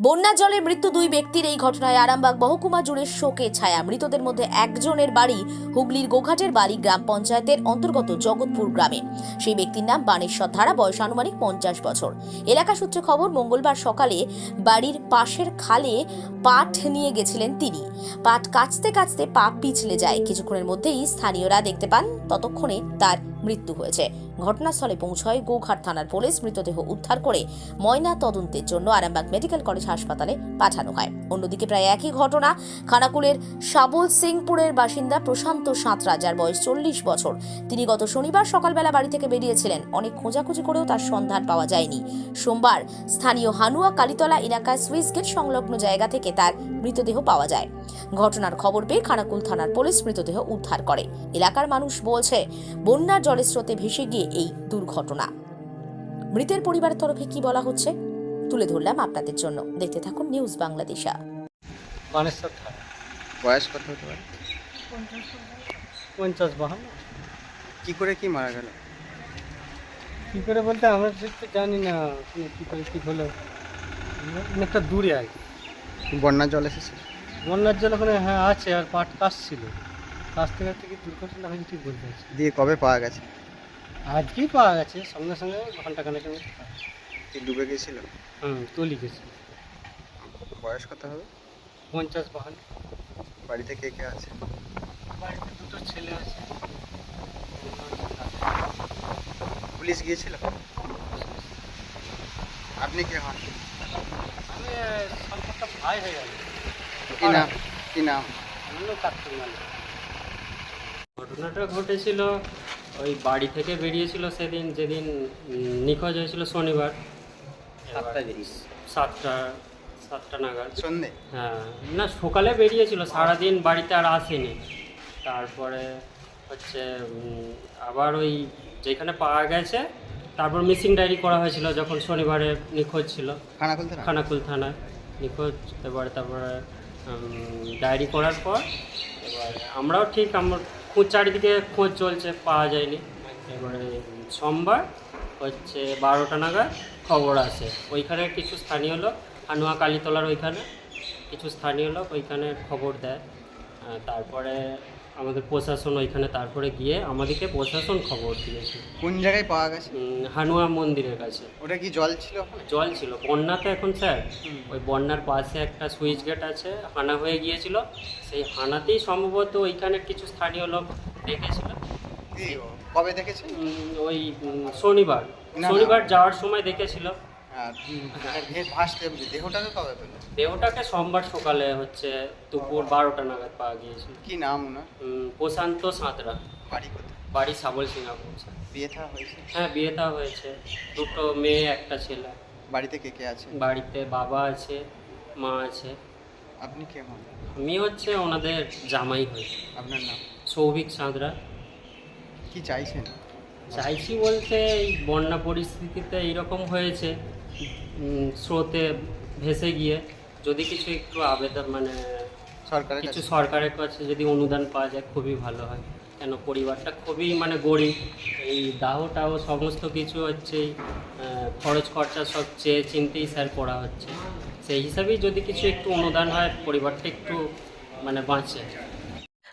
বন্যা জলে মৃত্যু দুই ব্যক্তির এই ঘটনায় আরামবাগ মহকুমা জুড়ে শোকে ছায়া। মৃতদের মধ্যে একজনের বাড়ি হুগলির গোঘাটের বাড়ি গ্রাম পঞ্চায়েতের অন্তর্গত জগৎপুর গ্রামে। সেই ব্যক্তির নাম বানেশ্বর ধারা, বয়স আনুমানিক পঞ্চাশ বছর। এলাকা সূত্রে খবর, মঙ্গলবার সকালে বাড়ির পাশের খালে পাট নিয়ে গেছিলেন তিনি। পাট কাচতে কাচতে পা পিছলে যায়। কিছুক্ষণের মধ্যেই স্থানীয়রা দেখতে পান, ততক্ষণে তার মৃত্যু হয়েছে। ঘটনাস্থলে পৌঁছয় গোঘাট থানার পুলিশ। মৃতদেহ উদ্ধার করে ময়না তদন্তের জন্য আরামবাগ মেডিকেল কলেজ হাসপাতালে পাঠানো হয়। অন্যদিকে প্রায় একই ঘটনা খানাকুলের সাবল সিংপুরের বাসিন্দা প্রশান্ত সাঁতরা, যার বয়স চল্লিশ বছর। তিনি গত শনিবার সকালবেলা বাড়ি থেকে বেরিয়েছিলেন। অনেক খোঁজাখুঁজি করেও তার সন্ধান পাওয়া যায়নি। সোমবার স্থানীয় হানুয়া কালীতলা এলাকায় সুইস গেট সংলগ্ন জায়গা থেকে তার মৃতদেহ পাওয়া যায়। ঘটনার খবর পেয়ে খানাকুল থানার পুলিশ মৃতদেহ উদ্ধার করে। এলাকার মানুষ বলছে, বন্যার জলের স্রোতে ভেসে গিয়ে এই দুর্ঘটনা। মৃতের পরিবারের তরফে কি বলা হচ্ছে? তুলে ধরলাম আপনাদের জন্য। দেখতে থাকুন নিউজ বাংলাদেশা। বানেশ্বর থানা বয়স কত হতে পারে? পঞ্চাশ বাহান্ন। কি করে কি মারা গেল? কী করে বলতে আমরা তো জানি না কী করে কী হলো। অনেকটা দূরে আর কি। বন্যার জল এসেছে? বন্যার জল ওখানে হ্যাঁ আছে আর পাট কাশছিল। কাশতে কাশতে কি দুর্ঘটনা হয়েছে ঠিক বলতে পারছি দিয়ে কবে পাওয়া গেছে? আজকেই পাওয়া গেছে সঙ্গে সঙ্গে ঘণ্টা খানেকের মধ্যে পাওয়া গেছে। কি ডুবে গেছিল? হুম তলি গেছে বয়স কত হবে? পঞ্চাশ বাহান্ন। বাড়িতে কে কে আছে? বাড়িতে দুটো ছেলে আছে। পুলিশ গিয়েছিল? আপনি কে হন? আমি সম্পর্কটা ভাই হয়ে গেল। কি নাম? কি নাম? আমিও কাটতে মানে ঘটনাটা ঘটেছিল ওই বাড়ি থেকে বেরিয়েছিল সেদিন যেদিন নিখোঁজ হয়েছিল শনিবার। সাতটা এবার সাতটা সাতটা নাগাদ। সন্ধে? হ্যাঁ না সকালে বেরিয়েছিল সারাদিন বাড়িতে আর আসেনি। তারপরে হচ্ছে আবার ওই যেখানে পাওয়া গেছে তারপর মিসিং ডায়েরি করা হয়েছিল যখন শনিবারে নিখোঁজ ছিল। খানা খুলতে খানাকুল থানায় নিখোঁজ এবার তারপরে ডায়েরি করার পর এবার আমরাও ঠিক আমার খোঁজ, চারিদিকে খোঁজ চলছে, পাওয়া যায়নি। এবারে সোমবার হচ্ছে বারোটা নাগাদ খবর আছে ওইখানে কিছু স্থানীয় লোক, হানুয়া কালীতলার ওইখানে কিছু স্থানীয় লোক ওইখানে খবর দেয়। তারপরে আমাদের প্রশাসন ওইখানে তারপরে গিয়ে আমাদেরকে প্রশাসন খবর দিয়েছে। কোন জায়গায় পাওয়া গেছে? হানুয়া মন্দিরের কাছে। ওটা কি জল ছিল? জল ছিল। বন্যা তো এখন স্যার। ওই বন্যার পাশে একটা সুইচ গেট আছে হানা হয়ে গিয়েছিল। সেই হানাতেই সম্ভবত ওইখানে কিছু স্থানীয় লোক দেখেছিল। কবে দেখেছেন ওই শনিবার। শনিবার যাওয়ার সময় দেখেছিল। দেহটাকে কবে পেল? দেহটাকে সোমবার সকালে হচ্ছে দুপুর বারোটা নাগাদ পাওয়া গিয়েছিল। কি নাম ওনার? প্রশান্ত সাঁতরা। বাড়ি কোথায়? বাড়ি সাবল সিঙ্গাপুর স্যার। বিয়ে থা হয়েছে? হ্যাঁ বিয়ে থা হয়েছে। দুটো মেয়ে একটা ছেলে। বাড়িতে কে কে আছে? বাড়িতে বাবা আছে মা আছে। আপনি কে হন? আমি হচ্ছে ওনাদের জামাই হই। আপনার নাম? সৌভিক সাঁতরা। কি চাইছেন? চাইছি বলতে এই বন্যা পরিস্থিতিতে এইরকম হয়েছে স্রোতে ভেসে গিয়ে যদি কিছু একটু আবেদন মানে সরকারের কিছু সরকারের কাছে যদি অনুদান পাওয়া যায় খুবই ভালো হয়। কেন পরিবারটা খুবই মানে গরিব। এই দাহ টাহ সমস্ত কিছু হচ্ছে খরচ খরচা সব চেয়ে চিনতেই স্যার করা হচ্ছে। সেই হিসাবেই যদি কিছু একটু অনুদান হয় পরিবারটা একটু মানে বাঁচে।